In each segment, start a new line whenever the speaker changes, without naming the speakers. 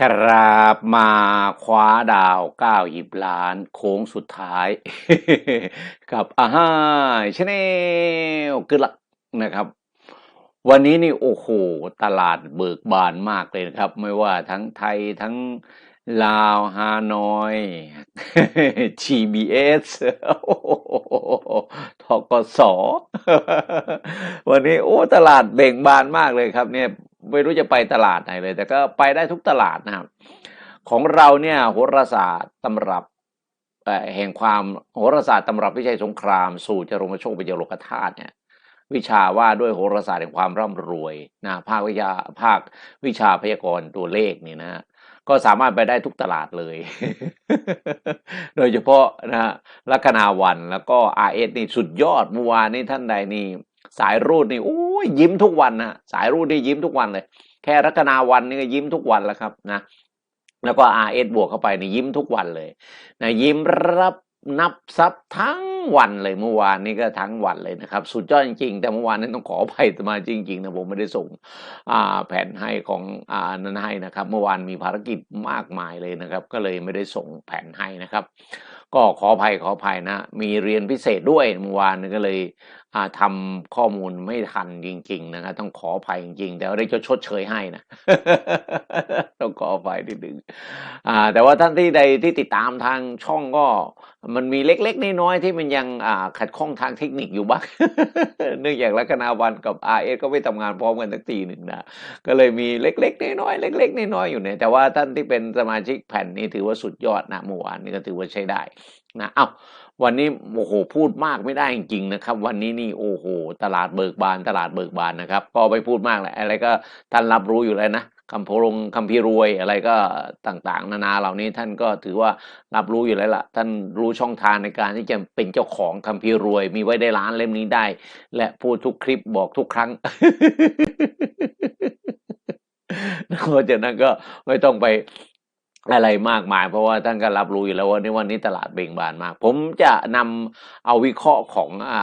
ครับมาคว้าดาวเก้าหยิบล้านโค้งสุดท้าย กับอาฮ่าชาแนลกึลักนะครับ วันนี้นี่โอ้โห ตลาดเบิกบานมากเลยนะครับ ไม่ว่าทั้งไทยทั้งลาวฮานอย GBS โอ้โหทกสวันนี้โอ้ตลาดเบ่งบานมากเลยครับเนี่ย ไม่รู้จะไปตลาดไหนเลย แต่ก็ไปได้ทุกตลาดนะครับ ของเราเนี่ยโหราศาสตร์ตำรับแห่งความโหราศาสตร์ตำรับวิชัยสงคราม สู่จรงโชคเป็นจโลกธาตุเนี่ยวิชาว่าด้วยโหราศาสตร์แห่งความร่ำรวยนะภาควิชาภาควิชาพยากรณ์ตัวเลขนี่นะก็สามารถไปได้ทุกตลาดเลย โดยเฉพาะนะลัคนาวันแล้วก็ RS นี่สุดยอดเมื่อวานนี้ท่านใดนี่สายรูดนี่โอ้ ยยิ้มทุกวันนะสายรูดนี่ยิ้มทุกวันเลย แค่ลัคนาวันนี่ก็ยิ้มทุกวันแล้วครับนะแล้วก็ RS บวกเข้าไปนี่ยิ้มทุกวันเลยนะยิ้มรับนับซับทั้งวันเลยเมื่อวานนี้ก็ทั้งวันเลยนะครับ สุดยอดจริงๆ แต่เมื่อวานนี้ต้องขออภัยมาจริงๆนะผมไม่ได้ส่งแผนให้ของอนั้นให้นะครับ เมื่อวานมีภารกิจมากมายเลยนะครับ ก็เลยไม่ได้ส่งแผนให้นะครับ ก็ขออภัยขออภัยนะ มีเรียนพิเศษด้วยเมื่อวานนี้ก็เลย ทำข้อมูลไม่ทันจริง ๆ นะครับต้องขออภัยจริงๆ แต่ว่าได้จะชดเชยให้นะต้องขออภัยนิดนึงแต่ว่าท่านที่ใดที่ติดตามทางช่องก็มันมีเล็กๆน้อยๆที่มันยังอ่าขัดข้องทางเทคนิคอยู่บ้างเนื่องจากลัคนาวันกับ RS ก็ไม่ทำงานพร้อมกันสักทีหนึ่งนะก็เลยมีเล็กๆน้อยๆเล็กๆน้อยๆอยู่เนี่ยแต่ว่าท่านที่เป็นสมาชิกแผ่นนี้ถือว่าสุดยอดนะเมื่อวานนี้ก็ถือว่าใช้ได้ นะเอ้าวันนี้โอ้โหพูดมากไม่ได้จริงๆนะครับ วันนี้นี่โอ้โห ตลาดเบิกบานตลาดเบิกบานนะครับ ก็ไปพูดมากแหละอะไรก็ท่านรับรู้อยู่แล้วนะคำโพลงคำพีรวยอะไรก็ต่างๆ นานาเหล่านี้ท่านก็ถือว่ารับรู้อยู่แล้วล่ะ ท่านรู้ช่องทางในการที่จะเป็นเจ้าของคำพีร์รวย มีไว้ได้ร้านเล่มนี้ได้ และพูดทุกคลิปบอกทุกครั้งเพราะฉะนั้นก็ไม่ต้องไป อะไรมากมาย เพราะว่าท่านก็รับรู้อยู่แล้วว่าในวันนี้ตลาดเบ่งบานมาก ผมจะนำเอาวิเคราะห์ของอ่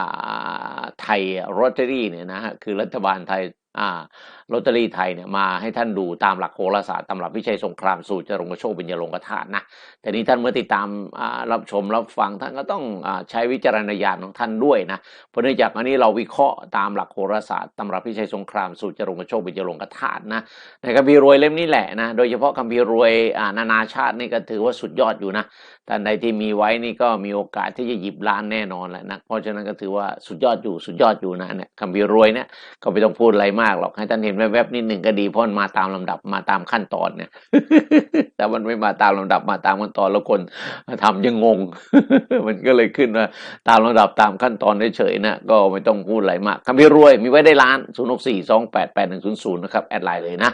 าไทยโรตเตอรี่เนี่ยนะฮะคือรัฐบาลไทยอ่า ลอตเตอรี่ไทยเนี่ยมาให้ท่านดูตามหลักโหราศาสตร์ตำรับวิชัยสงครามสู่จรงกโชคเป็นยลงกธาตุนะแต่นี้ท่านเมื่อติดตามรับชมรับฟังท่านก็ต้องอใช้วิจารณญาณของท่านด้วยนะเพราะเนื่องจากอันนี้เราวิเคราะห์ตามหลักโหราศาสตร์ตำรับพิชัยสงครามสู่จรงกโชคเป็นจรงกธาตุนะในคัมภีร์รวยเล่มนี้แหละนะโดยเฉพาะคัมภีร์รวยนานาชาตินี่ก็ถือว่าสุดยอดอยู่นะท่านใดที่มีไว้นี่ก็มีโอกาสที่จะหยิบล้านแน่นอนแหละนะเพราะฉะนั้นก็ถือว่าสุดยอดอยู่สุดยอดอยู่นะเนี่ยคัมภีร์รวยเนี่ยก็ไม่ต้องพูดอะไรมากหรอกให้ท่านเห็นแวบๆนิดหนึ่งก็ดีเพราะมันมาตามลำดับมาตามขั้นตอนเนี่ยแต่มันไม่มาตามลำดับมาตามขั้นตอนแล้วคนทำยังงง มันก็เลยขึ้นว่าตามลำดับตามขั้นตอนเฉยๆนะก็ไม่ต้องพูดอะไรมากคำพิรวยมีไว้ได้ล้าน0 6 4 2 8 8 1 0 0นะครับแอดไลน์เลยนะ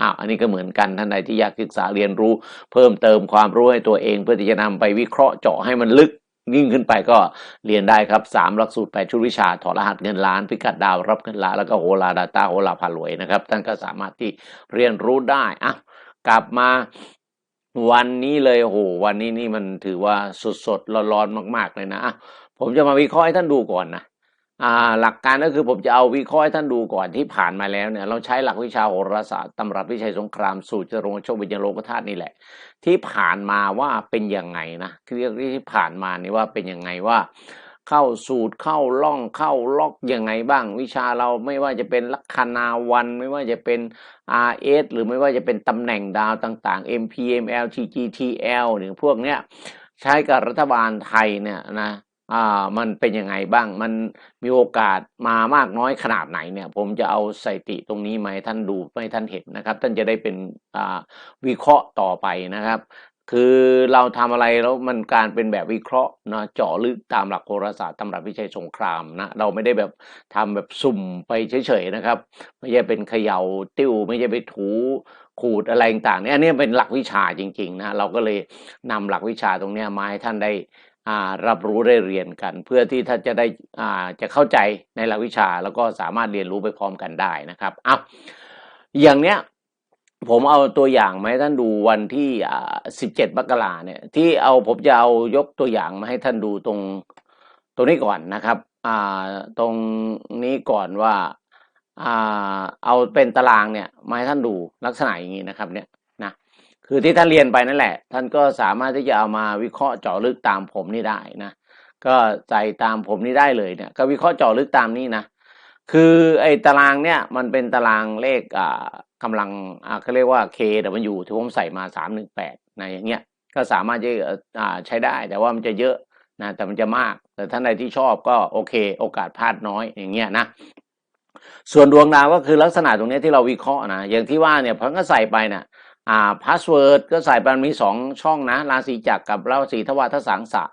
อ้าวอันนี้ก็เหมือนกันท่านใดที่อยากศึกษาเรียนรู้ เพิ่มเติมความรู้ให้ตัวเองเพื่อที่จะนำไปวิเคราะห์เจาะให้มันลึก ยิ่งขึ้นไปก็เรียนได้ครับสามหลักสูตรแปดชุดวิชาถอดรหัสเงินล้าน พิกัดดาวรับเงินล้านแล้วก็โหราดาต้าโหราพารวยนะครับท่านก็สามารถที่เรียนรู้ได้อะกลับมาวันนี้เลยโอ้โหวันนี้นี่มันถือว่าสดสดๆร้อนๆมาก ๆ เลยนะ ผมจะมาวิเคราะห์ให้ท่านดูก่อนนะ หลักการก็คือผมจะเอาวิเคราะห์ให้ท่านดูก่อนที่ผ่านมาแล้วเนี่ยเราใช้หลักวิชาโหราศาสตร์ตำรับวิชัยสงครามสู่จรงโชควิญญาโลกธาตุนี่แหละ ที่ผ่านมาว่าเป็นยังไงนะคือเรียกที่ผ่านมานี่ว่าเป็นยังไงว่า เข้าสูตรเข้าล่องเข้าล็อกยังไงบ้าง วิชาเราไม่ว่าจะเป็นลัคนาวัน ไม่ว่าจะเป็น RS หรือไม่ว่าจะเป็นตำแหน่งดาวต่างๆ MPML TGTL หรือพวกเนี้ยใช้กับรัฐบาลไทยเนี่ยนะ อ่ามันเป็นยังไงบ้าง มันมีโอกาสมามากน้อยขนาดไหนเนี่ย ผมจะเอาสถิติตรงนี้มาให้ท่านดูให้ท่านเห็นนะครับ ท่านจะได้เป็นอ่าวิเคราะห์ต่อไปนะครับ คือเราทำอะไรแล้วมันการเป็นแบบวิเคราะห์นะเจาะลึกตามหลักโหราศาสตร์ตำรับวิชัยสงครามนะเราไม่ได้แบบทำแบบสุ่มไปเฉยๆนะครับ ไม่ใช่เป็นเขย่าติ้ว ไม่ใช่ไปถูขูดอะไรต่างๆเนี่ยอันนี้เป็นหลักวิชาจริงๆนะเราก็เลยนำหลักวิชาตรงนี้มาให้ท่านได้ รับรู้ได้เรียนกัน เพื่อที่ท่านจะได้จะเข้าใจในหลักวิชาแล้วก็สามารถเรียนรู้ไปพร้อมกันได้นะครับอะอย่างเนี้ยผมเอาตัวอย่างมาให้ท่านดูวันที่ 17มกราเนี่ยที่เอาผมจะเอายกตัวอย่างมาให้ท่านดูตรงตรงนี้ก่อนนะครับตรงนี้ก่อนว่าอเอาเป็นตารางเนี่ยมาให้ท่านดูลักษณะอย่างนี้นะครับเนี่ย คือที่ท่านเรียนไปนั่นแหละ ท่านก็สามารถที่จะเอามาวิเคราะห์เจาะลึกตามผมนี่ได้นะ ก็ใส่ตามผมนี่ได้เลยเนี่ย ก็วิเคราะห์เจาะลึกตามนี้นะ คือไอ้ตารางเนี่ยมันเป็นตารางเลขอ่ากำลังอ่าเขาเรียกว่า K W ที่ผมใส่มาสามหนึ่งแปดนะอย่างเงี้ย ก็สามารถจะอ่าใช้ได้ แต่ว่ามันจะเยอะนะ แต่มันจะมาก แต่ท่านใดที่ชอบก็โอเค โอกาสพลาดน้อยอย่างเงี้ยนะส่วนดวงดาวก็คือลักษณะตรงนี้ที่เราวิเคราะห์นะอย่างที่ว่าเนี่ยผมก็ใส่ไปน่ะ อ่าพาสเวิร์ดก็ใส่ไปมันมีสองช่องนะ ราศีจักรกับราศีทวารทสังสะ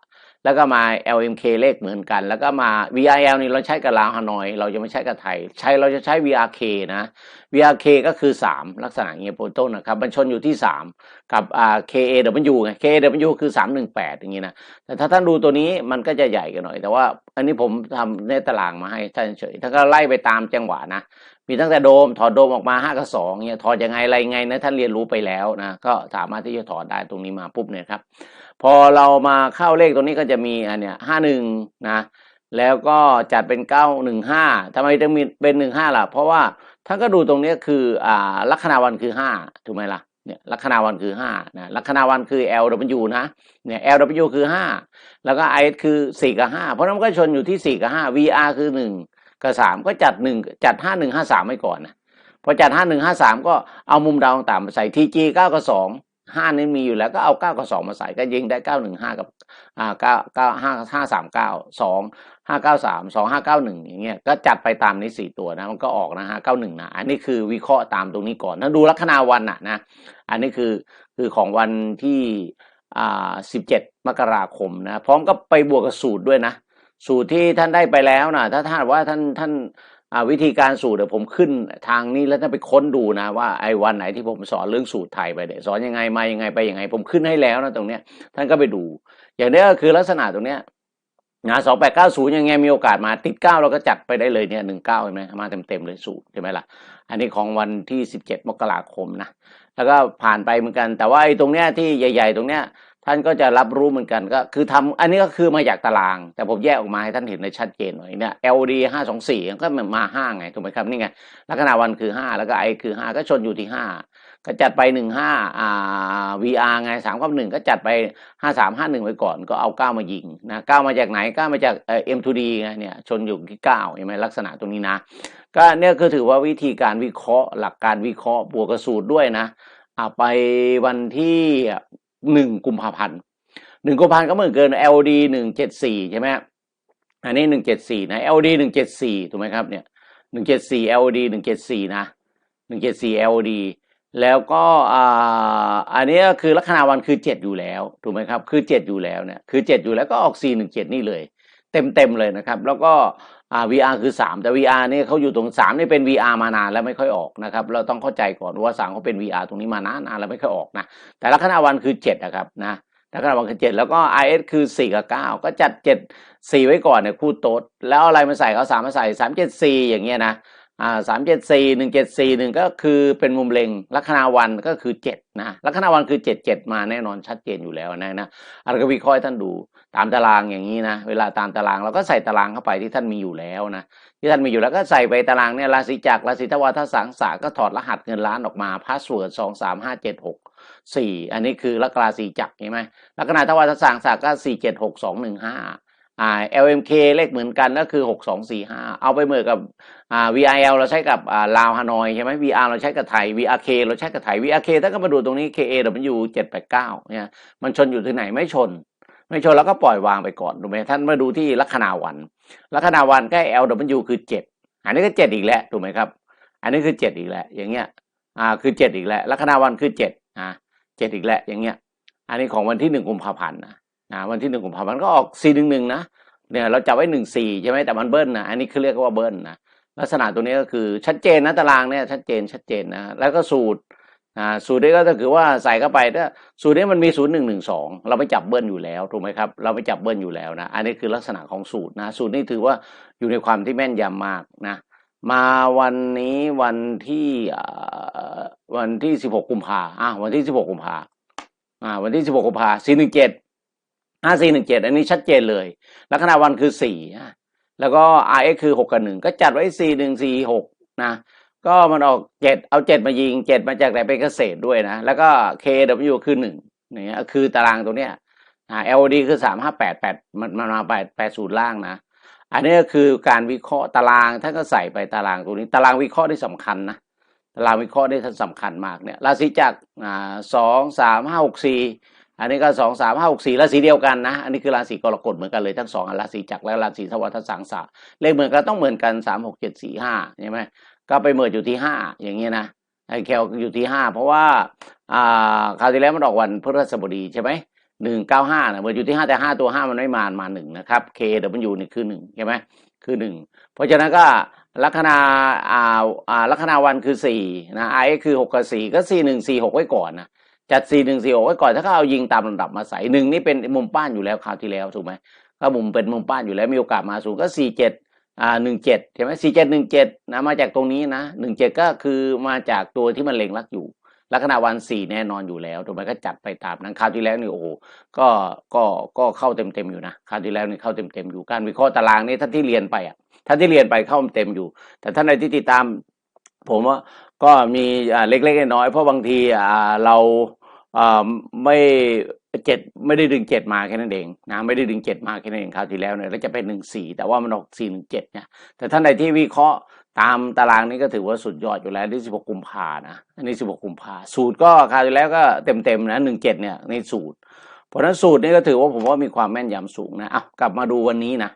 แล้วก็มา LMK เลขเหมือนกัน แล้วก็มา VRL นี่เราใช้กับลาวฮานอย เราจะไม่ใช้กับไทย ใช้เราจะใช้ VRK นะ VRK ก็คือ 3 ลักษณะอย่างเงี้ยโปรต้นนะครับมันชนอยู่ที่ 3 กับอ่า KAW ไง KAW คือ 318 อย่างงี้นะ แต่ถ้าท่านดูตัวนี้มันก็จะใหญ่กันหน่อย แต่ว่าอันนี้ผมทำในตารางมาให้ท่านเฉย ถ้าก็ไล่ไปตามจังหวะนะมีตั้งแต่โดมถอดโดมออกมา5กับ2เนี่ยถอดยังไงอะไรไงนะท่านเรียนรู้ไปแล้วนะก็สามารถที่จะถอดได้ตรงนี้มาปุ๊บเนี่ยครับ พอเรามาเข้าเลขตรงนี้ก็จะมีอันเนี้ยห้าหนึ่งนะ แล้วก็จัดเป็นเก้าหนึ่งห้าทำไมถึงมีเป็นหนึ่งห้าล่ะ เพราะว่าท่านก็ดูตรงนี้คืออ่าลัคนาวันคือห้าถูกไหมล่ะเนี่ยลัคนาวันคือห้านะลัคนาวันคือ LW นะเนี่ย LW คือห้าแล้วก็ IS คือสี่กับห้าเพราะนั้นก็ชนอยู่ที่สี่กับห้า VR คือหนึ่งกับสามก็จัดหนึ่งจัดห้าหนึ่งห้าสามไว้ก่อนนะพอจัดห้าหนึ่งห้าสามก็เอามุมดาวต่างๆใส่ TG เก้ากับสอง ห้านี่มีอยู่แล้วก็เอาเก้ากับสองมาใส่ก็ยิงได้เก้าหนึ่งห้ากับอ่าเก้าเก้าห้าห้าสามเก้าสองห้าเก้าสามสองห้าเก้าหนึ่งอย่างเงี้ยก็จัดไปตามนี้สี่ตัวนะมันก็ออกนะฮะเก้าหนึ่งนะอันนี้คือวิเคราะห์ตามตรงนี้ก่อนถ้าดูลัคนาวันน่ะนะอันนี้คือคือของวันที่อ่าสิบเจ็ดมกราคมนะพร้อมก็ไปบวกกับสูตรด้วยนะสูตรที่ท่านได้ไปแล้วนะถ้าท่านว่าท่านท่าน วิธีการสูตรเดี๋ยวผมขึ้นทางนี้แล้วท่านไปค้นดูนะว่าไอ้วันไหนที่ผมสอนเรื่องสูตรไทยไปเนี่ยสอนยังไงมายังไงไปยังไง ผมขึ้นให้แล้วนะตรงเนี้ยท่านก็ไปดู อย่างนี้ก็คือลักษณะตรงเนี้ยนะสองแปดเก้าศูนย์ยังไงมีโอกาสมาติดเก้าเราก็จัดไปได้เลยเนี่ยหนึ่งเก้าเห็นไหมมาเต็มเต็มเลยสูตรใช่ไหมล่ะ อันนี้ของวันที่สิบเจ็ดมกราคมนะแล้วก็ผ่านไปเหมือนกัน แต่ว่าไอ้ตรงเนี้ยที่ใหญ่ ๆ ตรงเนี้ย ท่านก็จะรับรู้เหมือนกันก็คือทำอันนี้ก็คือมาจากตาราง แต่ผมแยกออกมาให้ท่านเห็นในชัดเจนหน่อยเนี่ย LD ห้าสองสี่ก็มาห้าไงถูกไหมครับนี่ไงลัคนาวันคือห้าแล้วก็ไอคือห้าก็ชนอยู่ที่ห้าก็จัดไปหนึ่งห้าอ่า VR ไงสามกับหนึ่งก็จัดไปห้าสามห้าหนึ่งไว้ก่อนก็เอาเก้ามายิงนะเก้ามาจากไหนเก้ามาจากเอ็มทูดีไงเนี่ยชนอยู่ที่เก้าเห็นไหมลักษณะตรงนี้นะ ก็เนี่ยคือถือว่าวิธีการวิเคราะห์ หลักการวิเคราะห์บวกกระสูตรด้วยนะไปวันที่ หนึ่งกุมภาพันธ์หนึ่งกุมภาพันธ์ก็เหมือนเกิน LD หนึ่งเจ็ดสี่ใช่ไหมอันนี้หนึ่งเจ็ดสี่นะ LD หนึ่งเจ็ดสี่ถูกไหมครับเนี่ยหนึ่งเจ็ดสี่ LD หนึ่งเจ็ดสี่นะหนึ่งเจ็ดสี่ LD แล้วก็อันนี้ก็คือลัคนาวันคือเจ็ดอยู่แล้วถูกไหมครับ คือเจ็ดอยู่แล้วเนี่ยคือเจ็ดอยู่แล้วก็ออกสี่หนึ่งเจ็ดนี่เลย เต็มเต็มเลยนะครับ แล้วก็ อ่า VR คือ 3 แต่ VR นี่เขาอยู่ตรง 3 นี่เป็น VR มานานแล้วไม่ค่อยออกนะครับ เราต้องเข้าใจก่อนว่า3เขาเป็น VR ตรงนี้มานานนานแล้วไม่ค่อยออกนะ แต่ลัคนาวันคือ7นะครับนะลัคนาวันคือ 7 แล้วก็ IS คือ 4 กับ 9 ก็จัด 7 4 ไว้ก่อนเนี่ยคู่โต๊ดแล้วอะไรมาใส่เอา3มาใส่ 3 7 4 อย่างเงี้ยนะอ่าสามเจ็ดสี่หนึ่งเจ็ดสี่หนึ่งก็คือเป็นมุมเล็งลัคนาวันก็คือเจ็ดนะลัคนาวันคือเจ็ดเจ็ดมาแน่นอนชัดเจนอยู่แล้วนะนะอันก็วิเคราะห์ท่านดู ตามตารางอย่างนี้นะเวลาตามตารางเราก็ใส่ตารางเข้าไปที่ท่านมีอยู่แล้วนะที่ท่านมีอยู่แล้วก็ใส่ไปตารางเนี่ยราศีจักรราศีทวารทสังสาก็ถอดรหัสเงินล้านออกมาพาสเวิร์ดสองสามห้าเจ็ดหกสี่อันนี้คือลัคนาสีจักรใช่ไหมลัคนาทวารทสังสาก็สี่เจ็ดหกสองหนึ่งห้าอ่า LMK เลขเหมือนกันก็คือหกสองสี่ห้าเอาไปเหมือนกับอ่า VRL เราใช้กับอ่าลาวฮานอยใช่ไหม VR เราใช้กับไทย VRK เราใช้กับไทย VRK ถ้าก็มาดูตรงนี้ KAW เจ็ดแปดเก้าเนี่ยมันชนอยู่ที่ไหนไม่ชน ไม่ชนแล้วก็ปล่อยวางไปก่อนถูกไหมท่านมาดูที่ลัคนาวัน ลัคนาวันใกล้ LW คือเจ็ดอันนี้ก็เจ็ดอีกแล้วถูกไหมครับ อันนี้คือเจ็ดอีกแล้ว อย่างเงี้ยอ่าคือเจ็ดอีกแล้วลัคนาวันคือเจ็ดอ่าเจ็ดอีกแล้วอย่างเงี้ย อันนี้ของวันที่หนึ่งกุมภาพันธ์นะนะวันที่หนึ่งกุมภาพันธ์ก็ออกสี่หนึ่งหนึ่งนะเนี่ยเราจับไว้หนึ่งสี่ใช่ไหมแต่มันเบิ้ลนะอันนี้คือเรียกว่าเบิ้ลนะลักษณะตัวนี้ก็คือชัดเจนนะตารางเนี่ยชัดเจนชัดเจนนะแล้วก็สูตร สูตรนี้ก็คือว่าใส่เข้าไปถ้าสูตรนี้มันมีศูนย์หนึ่งหนึ่งสองเราไม่จับเบิ้ลอยู่แล้วถูกไหมครับ เราไม่จับเบิ้ลอยู่แล้วนะ อันนี้คือลักษณะของสูตรนะ สูตรนี้ถือว่าอยู่ในความที่แม่นยำมากนะ มาวันนี้วันที่วันที่สิบหกกุมภาอะวันที่สิบหกกุมภาอ่าวันที่สิบหกกุมภาสี่หนึ่งเจ็ดห้าสี่หนึ่งเจ็ดอันนี้ชัดเจนเลย ลัคนาวันคือสี่แล้วก็ RX คือหกกับหนึ่งก็จัดไว้สี่หนึ่งสี่หกนะ ก็มันออกเจ็ดเอาเจ็ดมายิงเจ็ดมาจากไหนเป็นเกษตรด้วยนะ แล้วก็ KW คือหนึ่งเนี่ยคือตารางตัวเนี้ยอ่า L O D คือสามห้าแปดแปดมันมันมาแปดแปดศูนย์ล่างนะ อันนี้ก็คือการวิเคราะห์ตารางท่านก็ใส่ไปตารางตัวนี้ ตารางวิเคราะห์ที่สำคัญนะตารางวิเคราะห์นี่ท่านสำคัญมากเนี่ยราศีจักรอ่าสองสามห้าหกสี่อันนี้ก็สองสามห้าหกสี่ราศีเดียวกันนะ อันนี้คือราศีกรกฎเหมือนกันเลยทั้งสองราศีจักรและราศีทวัฏสังสารเลขเหมือนกันต้องเหมือนกันสามหกเจ็ดสี่ห้าใช่ไหม ก็ไปเมิดอยู่ที่ห้าอย่างเงี้ยนะไอ้แคลอยู่ที่ห้าเพราะว่าอ่าคราวที่แล้วมันออกวันพฤหัสบดีใช่ไหมหนึ่งเก้าห้านะเมิดอยู่ที่ห้าแต่ห้าตัวห้ามันไม่มามาหนึ่งนะครับ K W นี่คือหนึ่งใช่ไหมคือหนึ่งเพราะฉะนั้นก็ลัคนาอ่าอ่าลัคนาวันคือสี่นะไอคือหกกับสี่ก็สี่หนึ่งสี่หกไว้ก่อนนะจัดสี่หนึ่งสี่หกไว้ก่อนถ้าเขาเอายิงตามลำดับมาใส่หนึ่งนี่เป็นมุมป้านอยู่แล้วคราวที่แล้วถูกไหมก็มุมเป็นมุมป้านอยู่แล้วมีโอกาสมาสูงก็สี่เจ็ด อ่าหนึ่งเจ็ดใช่ไหมสี่เจ็ดหนึ่งเจ็ดนะมาจากตรงนี้นะหนึ่งเจ็ดก็คือมาจากตัวที่มันเล็งรักอยู่ ลัคนาวันสี่แน่นอนอยู่แล้วถูกไหมก็จัดไปตามนั้นคราวที่แล้วนี่โอ้โหก็ก็ก็เข้าเต็มเต็มอยู่นะคราวที่แล้วนี่เข้าเต็มเต็มอยู่การวิเคราะห์ตารางนี่ท่านที่เรียนไปอะท่านที่เรียนไปเข้าเต็มอยู่ แต่ท่านใดที่ติดตาม ผมว่าก็มีอ่าเล็กๆน้อยๆเพราะบางทีอ่าเราอ่าไม่ เจ็ดไม่ได้ดึงเจ็ดมาแค่นั้นเองนะไม่ได้ดึงเจ็ดมาแค่นั้นเองคราวที่แล้วเนี่ยแล้วจะเป็นหนึ่งสี่แต่ว่ามันออกสี่หนึ่งเจ็ดเนี่ยแต่ท่านใดที่วิเคราะห์ตามตารางนี้ก็ถือว่าสุดยอดอยู่แล้วที่สิบหกกุมภานะอันนี้สิบหกกุมภาสูตรก็คราวที่แล้วก็เต็มๆนะหนึ่งเจ็ดเนี่ยในสูตร เพราะนั้นสูตรนี้ก็ถือว่าผมว่ามีความแม่นยำสูงนะเอากลับมาดูวันนี้นะ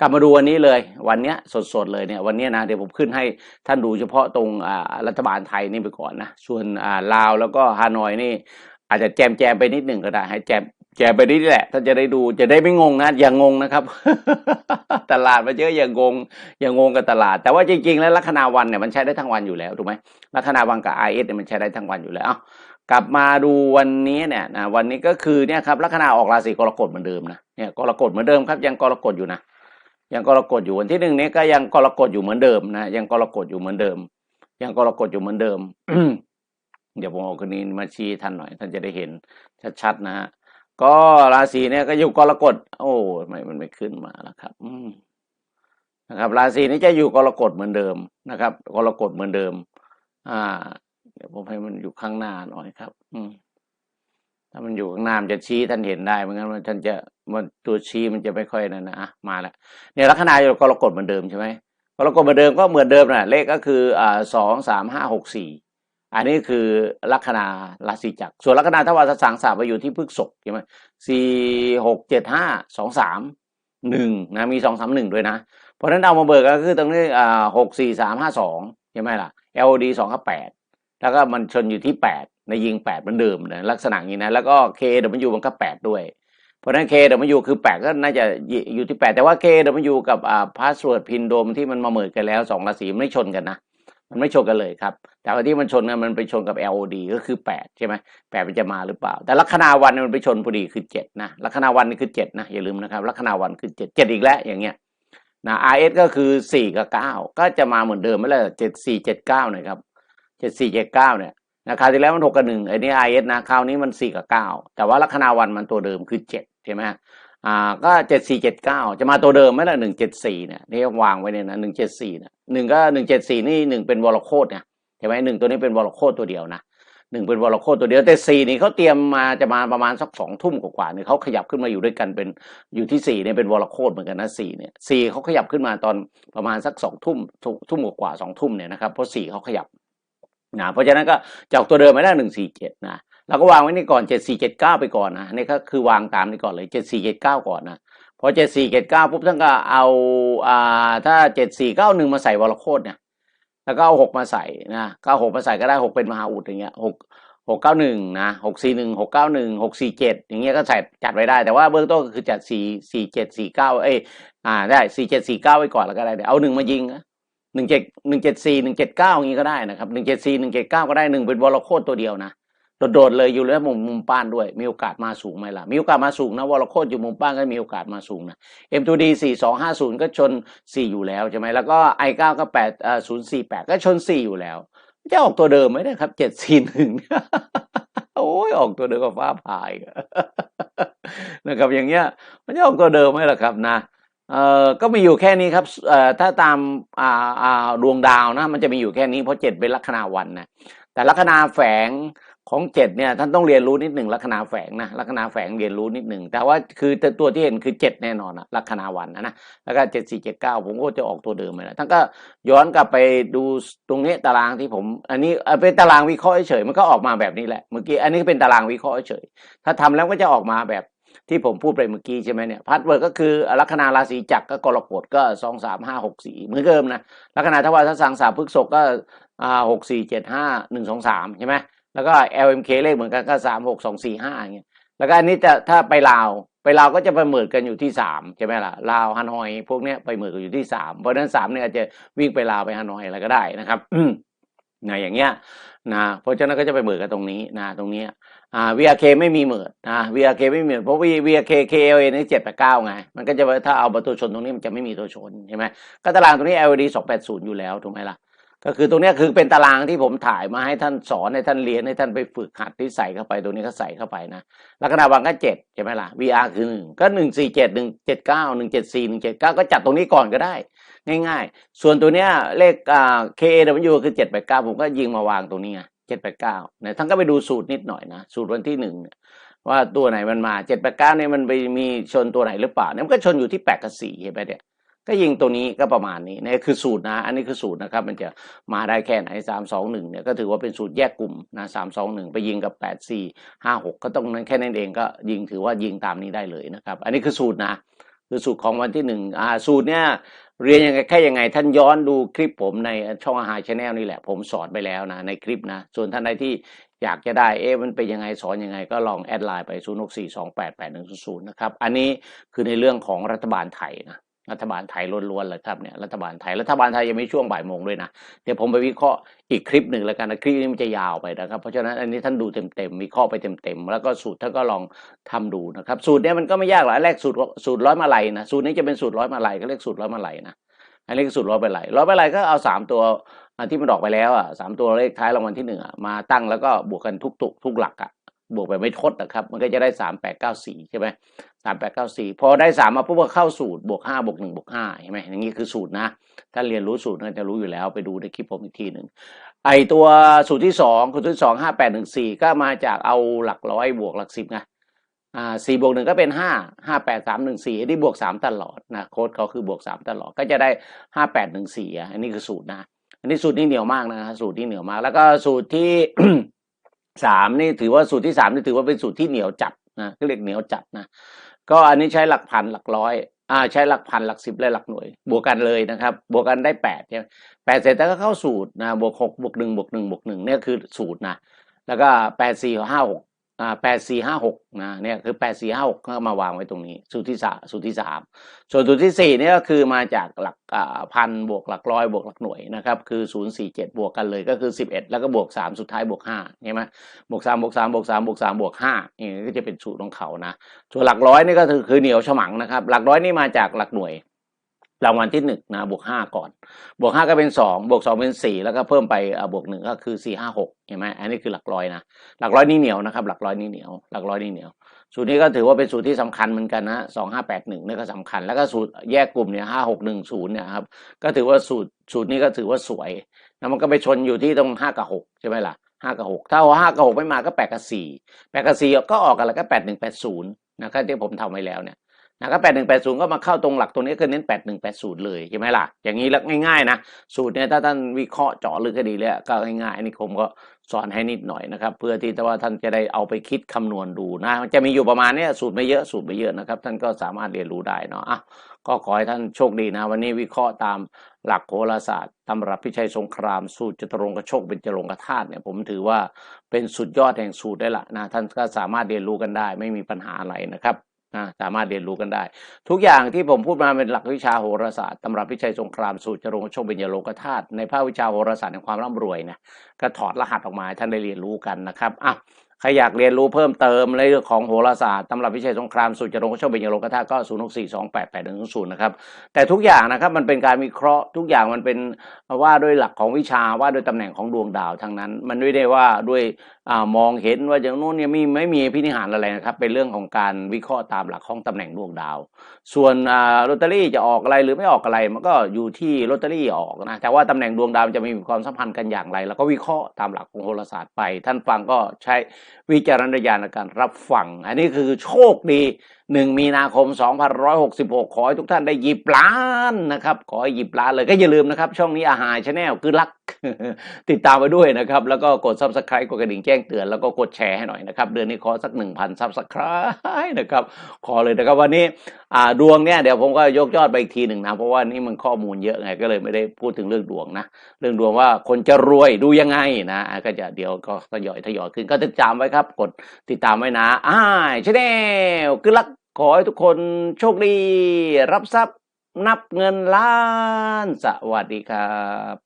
กลับมาดูวันนี้เลย วันเนี้ยสดๆเลยเนี่ยวันเนี้ยนะเดี๋ยวผมขึ้นให้ท่านดูเฉพาะตรงอ่ารัฐบาลไทยนี่ไปก่อนนะส่วนลาวแล้วก็ฮานอยนี่ อาจจะแจมแจมไปนิดหนึ่งก็ได้ ให้แจมแจมไปนิดแหละท่านจะได้ดูจะได้ไม่งงนะอย่างงงนะครับ ตลาดมาเยอะอย่างงงอย่างงงกับตลาด แต่ว่าจริงๆ แล้วลัคนาวันเนี่ยมันใช้ได้ทั้งวันอยู่แล้วถูกไหมลัคนาวันกับไอเอสเนี่ยมันใช้ได้ทั้งวันอยู่แล้วเอ้ากลับมาดูวันนี้เนี่ยนะวันนี้ก็คือเนี่ยครับลัคนาออกราศีกรกฎเหมือนเดิมนะเนี่ยกรกฎเหมือนเดิมครับ ยังกรกฎอยู่นะยังกรกฎอยู่วันที่หนึ่งนี้ก็ยังกรกฎอยู่เหมือนเดิมนะยังกรกฎอยู่เหมือนเดิม ยังกรกฎอยู่เหมือนเดิม เดี๋ยวผมเอาคนนี้มาชี้ท่านหน่อย ท่านจะได้เห็นชัดๆนะฮะก็ราศีเนี่ยก็อยู่กรกฎโอ้ไม่มันไม่ขึ้นมาแล้วครับ อืนะครับ ราศีนี้จะอยู่กรกฎเหมือนเดิมนะครับกรกฎเหมือนเดิม อ่า เดี๋ยวผมให้มันอยู่ข้างหน้าหน่อยครับ อืมถ้ามันอยู่ข้างหน้ามันจะชี้ท่านเห็นได้เหมือนกันมันท่านจะมันตัวชี้มันจะไม่ค่อยนั่นนะอะมาแล้วเนี่ยลัคนาอยู่กรกฎเหมือนเดิมใช่ไหมกรกฎเหมือนเดิมก็เหมือนเดิมนะเลขก็คืออ่าสองสามห้าหกสี่ อันนี้คือลัคนาราศีจักรส่วนลัคนาทวารสังสามไปอยู่ที่พฤกษกใช่ไหมสี่หกเจ็ดห้าสองสามหนึ่งนะมีสองสามหนึ่งด้วยนะ เพราะฉะนั้นเอามาเบิกก็คือตรงนี้อ่าหกสี่สามห้าสองใช่ไหมล่ะ L.O.D สองห้าแปดแล้วก็มันชนอยู่ที่แปดในยิงแปดมือนเดิมนะลักษณะนี้นะ แล้วก็ K W มันก็แปดด้วย เพราะฉะนั้น K W คือแปดก็น่าจะอยู่ที่แปดแต่ว่า K W กับอ่าพาสเวิร์ดพินโดมที่มันมาเหมือนกันแล้วสองราศีไม่ชนกันนะ มันไม่ชนกันเลยครับ แต่ว่าที่มันชนกันมันไปชนกับ LOD ก็คือแปดใช่ไหมแปดมันจะมาหรือเปล่า แต่ลัคนาวันมันไปชนพอดีคือเจ็ดนะ ลัคนาวันนี่คือเจ็ดนะ อย่าลืมนะครับ ลัคนาวันคือเจ็ดเจ็ดอีกแล้วอย่างเงี้ยนะ RS ก็คือสี่กับเก้าก็จะมาเหมือนเดิมไม่เลยเจ็ดสี่เจ็ดเก้าหน่อยครับเจ็ดสี่เจ็ดเก้าเนี่ยนะคราวที่แล้วมันหกกับหนึ่งไอ้นี่ไอเอสนะคราวนี้มันสี่กับเก้าแต่ว่าลัคนาวันมันตัวเดิมคือเจ็ดใช่ไหม อ่าก็เจ็ดสี่เจ็ดเก้าจะมาตัวเดิมไหมล่ะหนึ่งเจ็ดสี่เนี่ยนี่วางไว้เนี่ยนะหนึ่งเจ็ดสี่เนี่ยหนึ่งก็หนึ่งเจ็ดสี่นี่หนึ่งเป็นวรโคตรเนี่ยใช่ไหมหนึ่งตัวนี้เป็นวรโคตรตัวเดียวนะหนึ่งเป็นวรโคตรตัวเดียวแต่สี่นี่เขาเตรียมมาจะมาประมาณสักสองทุ่มกว่าๆเนี่ยเขาขยับขึ้นมาอยู่ด้วยกันเป็นอยู่ที่สี่เนี่ยเป็นวรโคตรเหมือนกันนะสี่เนี่ยสี่เขาขยับขึ้นมาตอนประมาณสักสองทุ่มทุ่มกว่าสองทุ่มเนี่ยนะครับเพราะสี่เขาขยับนะเพราะฉะนั้นก็จะออกตัวเดิมไม่ได้หนึ่งสี่เจ็ดนะ เราก็วางไว้นี่ก่อนเจ็ดสี่เจ็ดเก้าไปก่อนนะนี่ก็คือวางตามนี่ก่อนเลยเจ็ดสี่เจ็ดเก้าก่อนนะพอเจ็ดสี่เจ็ดเก้าปุ๊บท่านก็เอาอ่าถ้าเจ็ดสี่เก้าหนึ่งมาใส่วรโคตรเนี่ย แล้วก็เอาหกมาใส่นะก็เอาหกมาใส่ก็ได้หกเป็นมหาอุดอย่างเงี้ยหกหกเก้าหนึ่งนะหกสี่หนึ่งหกเก้าหนึ่งหกสี่เจ็ดอย่างเงี้ยก็ใส่จัดไว้ได้แต่ว่าเบื้องต้นก็คือจัดสี่สี่เจ็ดสี่เก้าเอ้ยอ่าได้สี่เจ็ดสี่เก้าไว้ก่อนแล้วก็ได้เดี๋ยวเอาหนึ่งมายิงนะหนึ่งเจ็ดหนึ่งเจ็ดสี่หนึ่งเจ็ดเก้าอย่างนี้ก็ได้นะครับหนึ่งเจ็ดสี่หนึ่งเจ็ดเก้าก็ได้หนึ่งเป็นวอลโคตรตัวเดียวนะ โดดเลยอยู่แล้วมุมมุมป้านด้วย มีโอกาสมาสูงไหมล่ะ มีโอกาสมาสูงนะวอลโคตรอยู่มุมป้านก็มีโอกาสมาสูงนะ M2D สี่สองห้าศูนย์ก็ชนสี่อยู่แล้วใช่ไหมแล้วก็ i เก้าก็แปดเอ่อศูนย์สี่แปดก็ชนสี่อยู่แล้วจะออกตัวเดิมไหมนะครับเจ็ดสี่หนึ่งโอ้ยออกตัวเดิมกับฟ้าผ่าอีกนะครับอย่างเงี้ยมันจะออกตัวเดิมไหมล่ะครับนะเอ่อก็มีอยู่แค่นี้ครับเอ่อถ้าตามอ่าอ่าดวงดาวนะ มันจะมีอยู่แค่นี้เพราะเจ็ดเป็นลัคนาวันนะแต่ลัคนาแฝง ของเจ็ดเนี่ยท่านต้องเรียนรู้นิดหนึ่งลัคนาแฝงนะลัคนาแฝงเรียนรู้นิดหนึ่งแต่ว่าคือตัวที่เห็นคือเจ็ดแน่นอนนะลัคนาวันนะนะแล้วก็เจ็ดสี่เจ็ดเก้าผมก็จะออกตัวเดิมเลยนะท่านก็ย้อนกลับไปดูตรงนี้ตารางที่ผม อันนี้เป็นตารางวิเคราะห์เฉยมันก็ออกมาแบบนี้แหละเมื่อกี้อันนี้เป็นตารางวิเคราะห์เฉยถ้าทำแล้วก็จะออกมาแบบที่ผมพูดไปเมื่อกี้ใช่ไหมเนี่ยพัดเวิร์กก็คือลัคนาราศีจักรก็กรกฎก็สองสามห้าหกสี่เหมือนเดิมนะลัคนาทวารสังสามพฤกษกก็อ่าหกสี่เจ็ดห้าหนึ่งสองสามใช่ไหม แล้วก็ LMK เลขเหมือนกันก็สามหกสองสี่ห้าอย่างเงี้ยแล้วก็อันนี้จะถ้าไปลาวไปลาวก็จะไปเหมือนกันอยู่ที่สามใช่ไหมล่ะลาวฮานอย พวกเนี้ยไปเหมือนกันอยู่ที่สามเพราะฉะนั้นสามเนี่ยอาจจะวิ่งไปลาวไปฮานอยอะไรก็ได้นะครับนะอย่างเงี้ยนะเพราะฉะนั้นก็จะไปเหมือนกันตรงนี้นะตรงเนี้ยอ่า VRK ไม่มีเหมือนนะ VRK ไม่มีเหมือนเพราะ V- VRK KLA นี่เจ็ดแปดเก้าไง มันก็จะถ้าเอาประตูชนตรงนี้มันจะไม่มีตัวชนใช่ไหมก็ตารางตรงนี้ LED สองแปดศูนย์อยู่แล้วถูกไหมล่ะ ก็คือตรงนี้คือเป็นตารางที่ผมถ่ายมาให้ท่านสอนให้ท่านเรียนให้ท่านไปฝึกหัดที่ใส่เข้าไปตรงนี้ก็ใส่เข้าไปนะลัคนาบางก็เจ็ดใช่ไหมล่ะ VR คือหนึ่งก็หนึ่งสี่เจ็ดหนึ่งเจ็ดเก้าหนึ่งเจ็ดสี่หนึ่งเจ็ดเก้าก็จัดตรงนี้ก่อนก็ได้ ง่ายๆ ส่วนตัวเนี้ยเลขอ่า KAW คือเจ็ดแปดเก้าผมก็ยิงมาวางตรงนี้ไงเจ็ดแปดเก้าเนี่ยท่านก็ไปดูสูตรนิดหน่อยนะสูตรวันที่หนึ่งเนี่ยว่าตัวไหนมันมาเจ็ดแปดเก้าเนี่ยมันไปมีชนตัวไหนหรือเปล่าเนี่ยมันก็ชนอยู่ที่แปดกับสี่เห็นไหมเนี่ย ก็ยิงตัวนี้ก็ประมาณนี้เนี่ยคือสูตรนะ อันนี้คือสูตรนะครับ มันจะมาได้แค่ไหนสามสองหนึ่งเนี่ยก็ถือว่าเป็นสูตรแยกกลุ่มนะสามสองหนึ่งไปยิงกับแปดสี่ห้าหกก็ต้องนั้นแค่นั้นเองก็ยิงถือว่ายิงตามนี้ได้เลยนะครับ อันนี้คือสูตรนะ คือสูตรของวันที่หนึ่งอ่าสูตรเนี่ยเรียนยังไงแค่ยังไง ท่านย้อนดูคลิปผมในช่องอาหารชาแนลนี่แหละ ผมสอนไปแล้วนะในคลิปนะ ส่วนท่านใดที่อยากจะได้เอ๊ะมันเป็นยังไงสอนยังไง ก็ลองแอดไลน์ไป 0 6 4 2 8 8 1 0 0 นะครับ อันนี้คือในเรื่องของรัฐบาลไทยนะ รัฐบาลไทยล้วนๆเลยครับเนี่ยรัฐบาลไทยรัฐบาลไทยยังไม่ช่วงบ่ายโมงด้วยนะเดี๋ยวผมไปวิเคราะห์อีกคลิปหนึ่งแล้วกันนะคลิปนี้มันจะยาวไปนะครับ เพราะฉะนั้นอันนี้ท่านดูเต็มๆวิเคราะห์ไปเต็มๆแล้วก็สูตรท่านก็ลองทำดูนะครับ สูตรเนี้ยมันก็ไม่ยากหรอกแรกสูตรสูตรร้อยมาลัยนะสูตรนี้จะเป็นสูตรร้อยมาลัยก็เรียกสูตรร้อยมาลัยนะอันนี้คือสูตรร้อยไปไหลร้อยไปไหลก็เอาสามตัวที่มันออกไปแล้วอะสามตัวเลขท้ายรางวัลที่หนึ่งมาตั้งแล้วก็บวกกันทุกตุกทุกหลักอะ บวกไปไม่ทดนะครับ มันก็จะได้สามแปดเก้าสี่ใช่ไหมสามแปดเก้าสี่พอได้สามมาปุ๊บก็เข้าสูตรบวกห้าบวกหนึ่งบวกห้าใช่ไหมอย่างนี้คือสูตรนะ ถ้าเรียนรู้สูตรก็จะรู้อยู่แล้วไปดูในคลิปผมอีกทีหนึ่งไอตัวสูตรที่สองสูตรที่สองห้าแปดหนึ่งสี่ก็มาจากเอาหลักร้อยบวกหลักสิบไงอ่าสี่บวกหนึ่งก็เป็นห้าห้าแปดสามหนึ่งสี่อันนี้บวกสามตลอดนะโค้ดเขาคือบวกสามตลอดก็จะได้ห้าแปดหนึ่งสี่อันนี้คือสูตรนะ อันนี้สูตรที่เหนียวมากนะสูตรที่เหนียวมาก แล้วก็สูตรที่ สามนี่ถือว่าสูตรที่สามนี่ถือว่าเป็นสูตรที่เหนียวจัดนะเรียกเหนียวจัดนะ ก็อันนี้ใช้หลักพันหลักร้อยอ่าใช้หลักพันหลักสิบและหลักหน่วย บวกกันเลยนะครับ บวกกันได้แปดใช่ไหมแปดเสร็จแล้วก็เข้าสูตรนะบวกหกบวกหนึ่งบวกหนึ่งบวกหนึ่งเนี่ยคือสูตรนะแล้วก็แปดสี่ห้าหก แปดสี่ห้าหกนะเนี่ยคือแปดสี่ห้าหกก็มาวางไว้ตรงนี้ สูตรที่สามสูตรที่สามส่วนสูตรที่สี่เนี่ยก็คือมาจากหลักอ่าพันบวกหลักร้อยบวกหลักหน่วยนะครับคือศูนย์สี่เจ็ดบวกกันเลยก็คือสิบเอ็ดแล้วก็บวกสามสุดท้ายบวกห้าใช่ไหมบวกสามบวกสามบวกสามบวกสามบวกห้านี่ก็จะเป็นสูตรของเขานะส่วนหลักร้อยนี่ก็คือคือเหนียวฉมังนะครับ หลักร้อยนี่มาจากหลักหน่วย รางวัลที่หนึ่งนะบวกห้าก่อน บวกห้าก็เป็นสองบวกสองเป็นสี่แล้วก็เพิ่มไปบวกหนึ่งก็คือสี่ห้าหกเห็นไหมอันนี้คือหลักร้อยนะหลักร้อยนี่เหนียวนะครับหลักร้อยนี่เหนียวหลักร้อยนี่เหนียว สูตรนี้ก็ถือว่าเป็นสูตรที่สำคัญเหมือนกันนะสองห้าแปดหนึ่งนี่ก็สำคัญ แล้วก็สูตรแยกกลุ่มเนี่ยห้าหกหนึ่งศูนย์เนี่ยครับก็ถือว่าสูตรสูตรนี้ก็ถือว่าสวยแล้วมันก็ไปชนอยู่ที่ตรงห้ากับหกใช่ไหมล่ะห้ากับหกถ้าว่าห้ากับหกไม่มาก็แปดกับสี่แปดกับสี่ก็ออกกันแล้วก็แปดหนึ่งแปดศูนย์นะครับที่ผมทำไว้แล้วเนี่ย นะครับแปดหนึ่งแปดศูนย์ก็มาเข้าตรงหลักตรงนี้คือเน้นแปดหนึ่งแปดศูนย์เลยใช่ไหมล่ะ อย่างนี้แล้วง่ายๆนะ สูตรเนี่ยถ้าท่านวิเคราะห์เจาะลึกก็ดีเลยก็ง่ายๆนนี้ผมก็สอนให้นิดหน่อยนะครับ เพื่อที่จะว่าท่านจะได้เอาไปคิดคำนวณดูนะมันจะมีอยู่ประมาณเนี้ยสูตรไม่เยอะสูตรไม่เยอะนะครับ ท่านก็สามารถเรียนรู้ได้เนาะอะก็ขอให้ท่านโชคดีนะ วันนี้วิเคราะห์ตามหลักโหราศาสตร์ตำรับพิชัยสงคราม สูตรจตุรงกโชคเป็นจรงกธาตุเนี่ยผมถือว่าเป็นสุดยอดแห่งสูตรได้ละนะท่านก็สามารถเรียนรู้กันได้ ไม่มีปัญหาอะไรนะครับ นะสามารถเรียนรู้กันได้ ทุกอย่างที่ผมพูดมาเป็นหลักวิชาโหราศาสตร์ตำรับวิชัยสงครามสูตรจรงโชคเบญจโลกธาตุในภาควิชาโหราศาสตร์แห่งความร่ำรวยนะก็ถอดรหัสออกมาท่านได้เรียนรู้กันนะครับอะรอยากเรียนรู้เพิ่มเติมในเรื่องของโหราศาสตร์ตำรับพิเศษสงครามสุจรงค์โชคเบญจรงค์กระทะก็ศูนย์หกสี่สองแปดแปดหนึ่งศูนย์นะครับแต่ทุกอย่างนะครับมันเป็นการวิเคราะห์ทุกอย่างมันเป็นว่าด้วยหลักของวิชาว่าด้วยตำแหน่งของดวงดาวทั้งนั้น มันไม่ได้ว่าด้วย มองเห็นว่าอย่างนู้นเนี่ยมีไม่มีพินิหารอะไรนะครับ เป็นเรื่องของการวิเคราะห์ตามหลักของตำแหน่งดวงดาว ส่วนลอตเตอรี่จะออกอะไรหรือไม่ออกอะไรมันก็อยู่ที่ลอตเตอรี่ออกนะแต่ว่าตำแหน่งดวงดาวจะมีความสัมพันธ์กันอย่างไร แล้วก็วิเคราะห์ตามหลักของโหราศาสตร์ไป ท่านฟังก็ใช้วิจารณญาณในการรับฟัง อันนี้คือโชคดีหนึ่งมีนาคม 2566 ขอให้ทุกท่านได้หยิบล้านนะครับ ขอให้หยิบล้านเลยก็อย่าลืมนะครับ ช่องนี้อาหารชาแนลคือรัก ติดตามไปด้วยนะครับ แล้วก็กด subscribe กดกระดิ่งแจ้งเตือน แล้วก็กดแชร์ให้หน่อยนะครับ เดือนนี้ขอสัก 1,000 subscribe นะครับ ขอเลยนะครับวันนี้ดวงเนี่ยเดี๋ยวผมก็ยกยอดไปอีกทีหนึ่งนะ เพราะว่านี่มันข้อมูลเยอะไงก็เลยไม่ได้พูดถึงเรื่องดวงนะ เรื่องดวงว่าคนจะรวยดูยังไงนะอะก็จะเดี๋ยวก็ทยอยทยอยขึ้นก็ติดตามไว้ครับ กดติดตามไว้นะอ่าชาแนลคือรัก ขอให้ทุกคนโชคดี รับทรัพย์นับเงินล้าน สวัสดีครับ